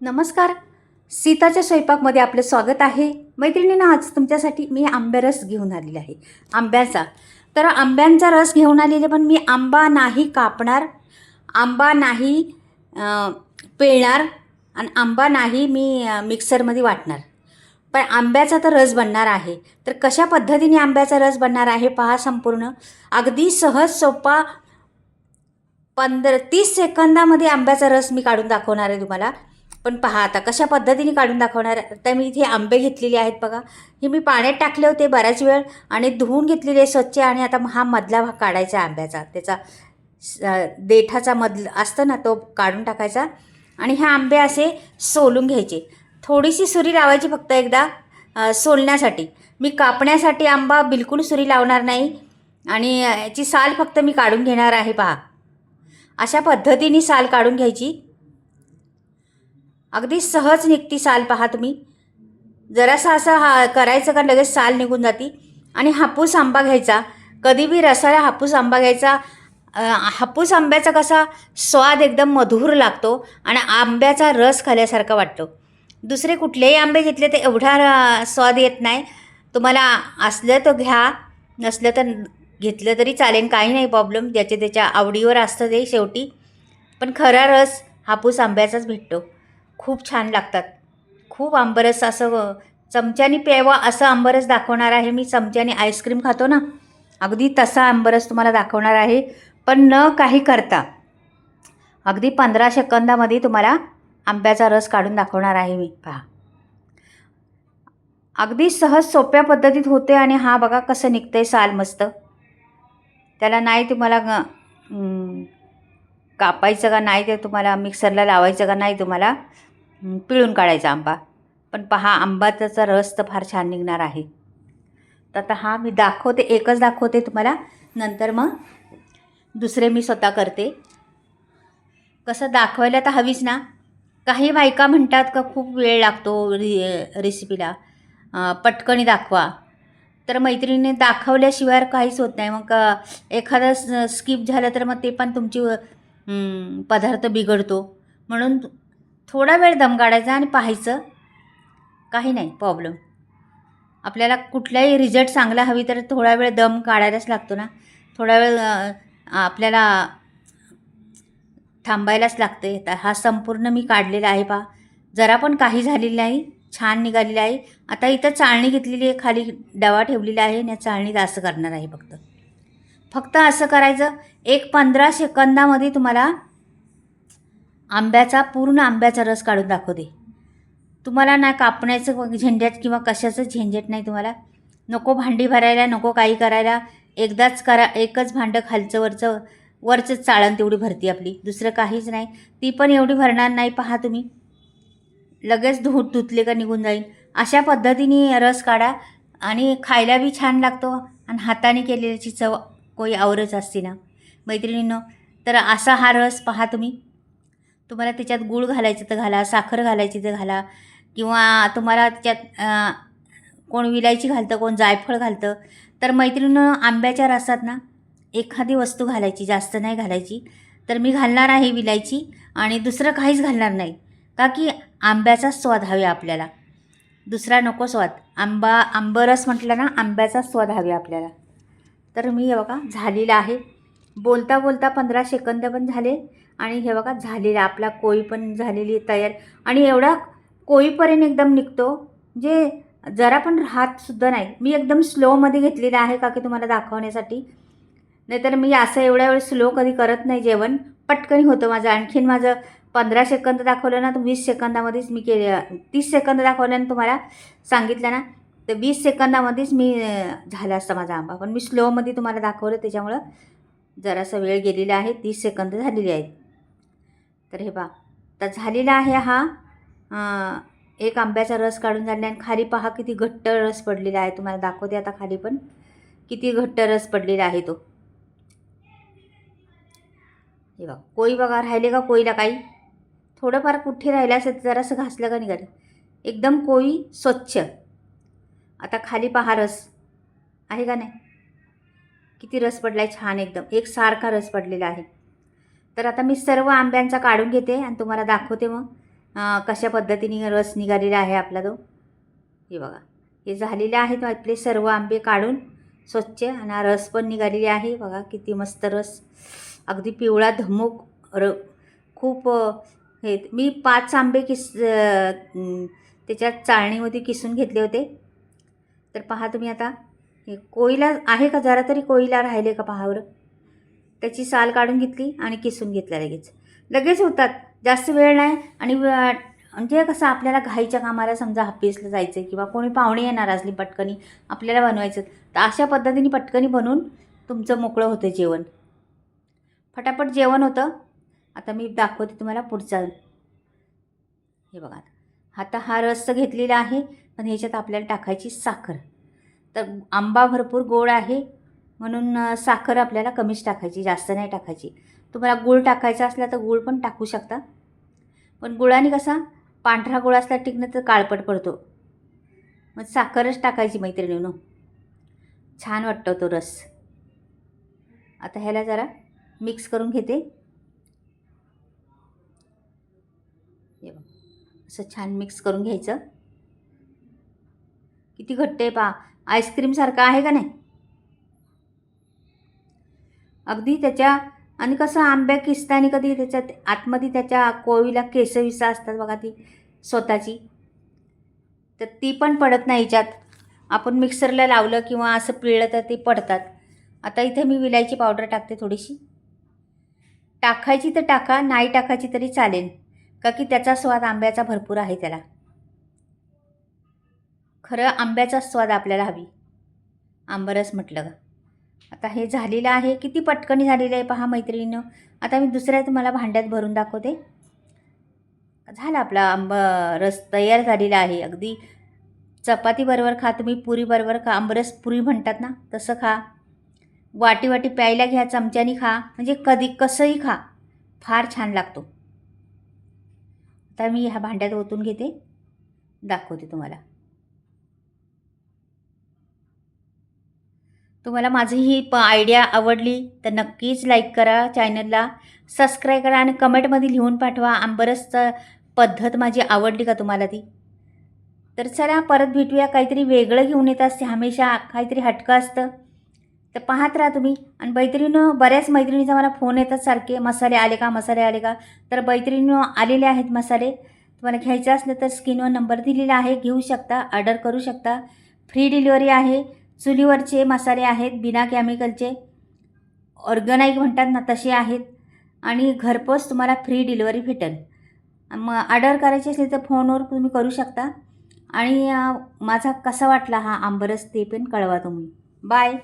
नमस्कार. सीताच्या स्वयंपाकमध्ये आपलं स्वागत आहे. मैत्रिणींना आज तुमच्यासाठी मी आंब्यारस घेऊन आलेली आहे. आंब्याचा. तर आंब्यांचा रस घेऊन आलेले पण मी आंबा नाही कापणार. आंबा नाही पिळणार आणि आंबा नाही मी मिक्सरमध्ये वाटणार. पण आंब्याचा तर रस बनणार आहे. तर कशा पद्धतीने आंब्याचा रस बनणार आहे पहा संपूर्ण. अगदी सहज सोपा पंधरा तीस सेकंदामध्ये आंब्याचा रस मी काढून दाखवणार आहे तुम्हाला. पण पहा आता कशा पद्धतीने काढून दाखवणार? आहे. तर मी इथे आंबे घेतलेले आहेत बघा. हे मी पाण्यात टाकले होते बऱ्याच वेळ आणि धुवून घेतलेले स्वच्छ आणि आता हा मधला भाग काढायचा आंब्याचा. त्याचा देठाचा मधला असतं ना तो काढून टाकायचा आणि हे आंबे असे सोलून घ्यायचे. थोडीशी सुरी लावायची फक्त एकदा सोलण्यासाठी. मी कापण्यासाठी आंबा बिलकुल सुरी लावणार नाही आणि याची साल फक्त मी काढून घेणार आहे पहा. अशा पद्धतीने साल काढून घ्यायची. अगदी सहज निघती साल पहा तुम्ही. जरासा असं हा करायचं का लगेच साल निघून जाती. आणि हापूस आंबा घ्यायचा. कधी बी रसाला हापूस आंबा घ्यायचा. हापूस आंब्याचा कसा स्वाद एकदम मधुर लागतो आणि आंब्याचा रस खाल्यासारखा वाटतो. दुसरे कुठलेही आंबे घेतले तर एवढा स्वाद येत नाही. तुम्हाला असलं तर घ्या नसलं तर घेतलं तरी चालेल. काही नाही प्रॉब्लेम ज्याच्या त्याच्या आवडीवर असतं ते शेवटी. पण खरा रस हापूस आंब्याचाच भेटतो. खूप छान लागतात. खूप आंबरस असं चमच्याने प्यावा असं आंबरस दाखवणार आहे. मी चमच्याने आईस्क्रीम खातो ना अगदी तसा आंबरस तुम्हाला दाखवणार आहे. पण न काही करता अगदी पंधरा सेकंदामध्ये तुम्हाला आंब्याचा रस काढून दाखवणार आहे मी. पहा. अगदी सहज सोप्या पद्धतीत होते आणि हा बघा कसं निघतंय साल मस्त. त्याला नाही तुम्हाला कापायचं का नाही ते तुम्हाला मिक्सरला लावायचं का नाही तुम्हाला पिळून काढायचा आंबा. पण पहा आंबाचा रस तर फार छान निघणार आहे. तर आता हा मी दाखवते एकच दाखवते तुम्हाला. नंतर मग दुसरे मी स्वतः करते. कसं दाखवायला तर हवीच ना. काही बायका म्हणतात का खूप वेळ लागतो रि रेसिपीला पटकणी दाखवा. तर मैत्रिणीने दाखवल्याशिवाय काहीच होत नाही. मग एखादा स्किप झालं तर मग ते पण तुमची पदार्थ बिघडतो. म्हणून थोडा वेळ दम काढायचा आणि पाहायचं. काही नाही प्रॉब्लेम आपल्याला कुठलाही रिझल्ट चांगला हवी तर थोडा वेळ दम काढायलाच लागतो ना. थोडा वेळ आपल्याला थांबायलाच लागते तर हा संपूर्ण मी काढलेला आहे पा जरा पण काही झालेलं नाही छान निघालेलं आहे. आता इथं चाळणी घेतलेली आहे खाली डवा ठेवलेला आहे आणि या चाळणीत असं करणार आहे फक्त. फक्त असं करायचं एक पंधरा सेकंदामध्ये तुम्हाला आंब्याचा पूर्ण आंब्याचा रस काढून दाखवते तुम्हाला ना कापण्याचं झेंझट किंवा कशाचं झेंझट नाही तुम्हाला. नको भांडी भरायला नको काही करायला. एकदाच करा एकच भांडं खालचं वरचं वरचंच चाळण तेवढी भरती आपली. दुसरं काहीच नाही. ती पण एवढी भरणार नाही पहा तुम्ही. लगेच धु धुतले का निघून जाईल. अशा पद्धतीने रस काढा. आणि खायला बी छान लागतो. आणि हाताने केलेल्याची चव कोई आवरच असते ना. मैत्रिणींनो तर असा हा रस पहा तुम्ही. तुम्हाला त्याच्यात गूळ घालायचं तर घाला साखर घालायची तर घाला किंवा तुम्हाला त्याच्यात कोण विलायची घालतं कोण जायफळ घालतं. तर मैत्रिणीनं आंब्याच्या रसात ना एखादी वस्तू घालायची जास्त नाही घालायची. तर मी घालणार आहे विलायची आणि दुसरं काहीच घालणार नाही. का की आंब्याचा स्वाद हवे आपल्याला. दुसरा नको स्वाद. आंबा आंबरस म्हटलं ना आंब्याचा स्वाद हवे आपल्याला. तर मी बघा झालेलं आहे. बोलता बोलता पंधरा सेकंद पण झाले. आणि हे बघा झालेला आपला कोळी पण झालेली तयार. आणि एवढा कोळीपर्यंत एकदम निघतो जे जरा पण राहतसुद्धा नाही. मी एकदम स्लोमध्ये घेतलेला आहे का की तुम्हाला दाखवण्यासाठी? नाहीतर मी असं एवढ्या वेळ स्लो कधी करत नाही जेवण. पटकन होतं माझं. आणखीन माझं पंधरा सेकंद दाखवलं ना तर वीस सेकंदामध्येच मी केले. तीस सेकंद दाखवल्यानं तुम्हाला सांगितलं ना तर वीस सेकंदामध्येच मी झाला असता माझा आंबा. पण मी स्लोमध्ये तुम्हाला दाखवलं त्याच्यामुळं जरासा वेळ गेलेला आहे. तीस सेकंद झालेली आहेत. तर हे पहा. तर झालेला आहे हा. एक आंब्याचा रस काढून झाला आणि खाली पहा किती घट्ट रस पडलेला आहे. तुम्हाला दाखवते आता खाली पण. किती घट्ट रस पडलेला आहे तो. हे बघा. कोळी बघा राहिले का कोळीला काही? थोडंफार कुठे राहिलं असेल तर जरासं घासलं का निघालं? एकदम कोळी स्वच्छ. आता खाली पहा रस. आहे का नाही? किती रस पडला आहे छान एकदम. एक सारखा रस पडलेला आहे. तर आता मी सर्व आंब्यांचा काढून घेते आणि तुम्हाला दाखवते मग कशा पद्धतीने रस निघालेला आहे आपला तो. हे बघा हे झालेले आहेत आपले सर्व आंबे काढून स्वच्छ आणि रस पण निघालेली आहे. बघा किती मस्त रस अगदी पिवळा धमूक र खूप हे मी पाच आंबे किस त्याच्यात चाळणीमध्ये किसून घेतले होते. तर पहा तुम्ही आता हे कोयला आहे का? जरा तरी कोयला राहिले का पहा त्याची साल काढून घेतली आणि किसून घेतला लगेच. लगेच होतात. जास्त वेळ नाही आणि म्हणजे कसं आपल्याला घाईच्या कामाला समजा हापीसला जायचं आहे किंवा कोणी पाहुणे येणार असली पटकनी आपल्याला बनवायचं तर अशा पद्धतीने पटकनी बनवून तुमचं मोकळं होतं जेवण. फटाफट जेवण होतं. आता मी दाखवते तुम्हाला पुढचा. हे बघा आता हा रस घेतलेला आहे पण ह्याच्यात आपल्याला टाकायची साखर. तर आंबा भरपूर गोड आहे. म्हणून साखर आपल्याला कमीच टाकायची जास्त नाही टाकायची. तुम्हाला गूळ टाकायचा असला तर गूळ पण टाकू शकता. पण गुळाने कसा पांढरा गुळ असला टिकणं तर काळपट पडतो. मग साखरच टाकायची मैत्रिणीनं. छान वाटतो तो रस. आता ह्याला जरा मिक्स करून घेते. असं छान मिक्स करून घ्यायचं. किती घट्ट आहे पा आईस्क्रीमसारखं आहे का नाही? अगदी त्याच्या आणि कसं आंब्या किसताना कधी त्याच्यात आतमध्ये त्याच्या कोळीला केसविसा असतात बघा ती स्वतःची. तर ती पण पडत नाही याच्यात. आपण मिक्सरला लावलं किंवा असं पिळलं तर ते पडतात. आता इथे मी विलायची पावडर टाकते थोडीशी. टाकायची तर टाका नाही टाकायची तरी चालेल. का की त्याचा स्वाद आंब्याचा भरपूर आहे त्याला. खरं आंब्याचा स्वाद आपल्याला हवी. आंबरस म्हटलं का? आता हे झालेलं आहे. किती पटकनी झालेलं आहे पहा मैत्रिणीनं. आता मी दुसऱ्या तुम्हाला भांड्यात भरून दाखवते. झाला आपला आंब रस तयार झालेला आहे. अगदी चपातीबरोबर खा. तुम्ही पुरीबरोबर खा. आंबरस पुरी म्हणतात ना तसं खा. वाटी वाटी प्यायला घ्या चमच्यानी खा. म्हणजे कधी कसंही खा. फार छान लागतो. आता मी ह्या भांड्यात ओतून घेते. दाखवते तुम्हाला. तुम्हाला माझी ही प आयडिया आवडली तर नक्कीच लाईक करा चॅनलला सबस्क्राईब करा आणि कमेंटमध्ये लिहून पाठवा आंबरसचं पद्धत माझी आवडली का तुम्हाला ती. तर चला परत भेटूया. काहीतरी वेगळं घेऊन येत असते हमेशा. काहीतरी हटकं असतं. तर पाहत राहा तुम्ही. आणि मैत्रिणीनं बऱ्याच मैत्रिणीचा मला फोन येतात सारखे. मसाले आले का? मसाले आले का? तर मैत्रिणीनं आलेले आहेत मसाले. तुम्हाला घ्यायचं असलं तर स्क्रीनवर नंबर दिलेला आहे. घेऊ शकता ऑर्डर करू शकता. फ्री डिलिव्हरी आहे. चुलीवरचे मसाले आहेत बिना केमिकलचे ऑर्गनाईक म्हणतात ना तसे आहेत. आणि घरपोच तुम्हाला फ्री डिलिव्हरी भेटेल. मग ऑर्डर करायची असली तर फोनवर तुम्ही करू शकता. आणि माझा कसा वाटला हा आंबरस ते पण कळवा तुम्ही. बाय